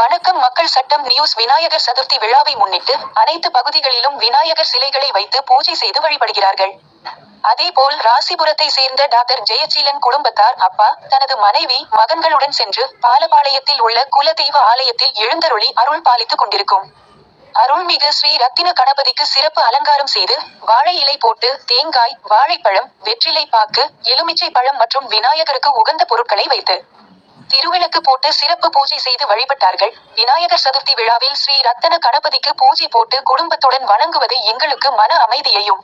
வணக்கம் மக்கள் சட்டம் நியூஸ் விநாயகர் சதுர்த்தி விழாவை முன்னிட்டு அனைத்து பகுதிகளிலும் விநாயகர் சிலைகளை வைத்து பூஜை செய்து வழிபடுகிறார்கள். அதேபோல் ராசிபுரத்தை சேர்ந்த டாக்டர் ஜெயசீலன் குடும்பத்தார் அப்பா தனது மனைவி மகன்களுடன் சென்று பாலபாளையத்தில் உள்ள குலதெய்வ ஆலயத்தில் எழுந்தருளி அருள் பாலித்துக் கொண்டிருக்கும். அருள்மிகு ஸ்ரீ ரத்தின கணபதிக்கு சிறப்பு அலங்காரம் செய்து வாழை இலை போட்டு தேங்காய் வாழைப்பழம் வெற்றிலை பாக்கு எலுமிச்சை பழம் மற்றும் விநாயகருக்கு உகந்த பொருட்களை வைத்து திருவிளக்கு போட்டு சிறப்பு பூஜை செய்து வழிபட்டார்கள். விநாயகர் சதுர்த்தி விழாவில் ஸ்ரீ ரத்தன கணபதிக்கு பூஜை போட்டு குடும்பத்துடன் வணங்குவது எங்களுக்கு மன அமைதியையும்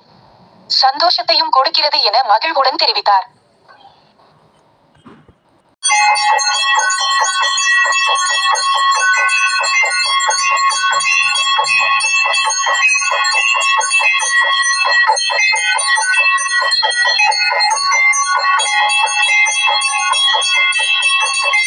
சந்தோஷத்தையும் கொடுக்கிறது என மகிழ்வுடன் தெரிவித்தார். you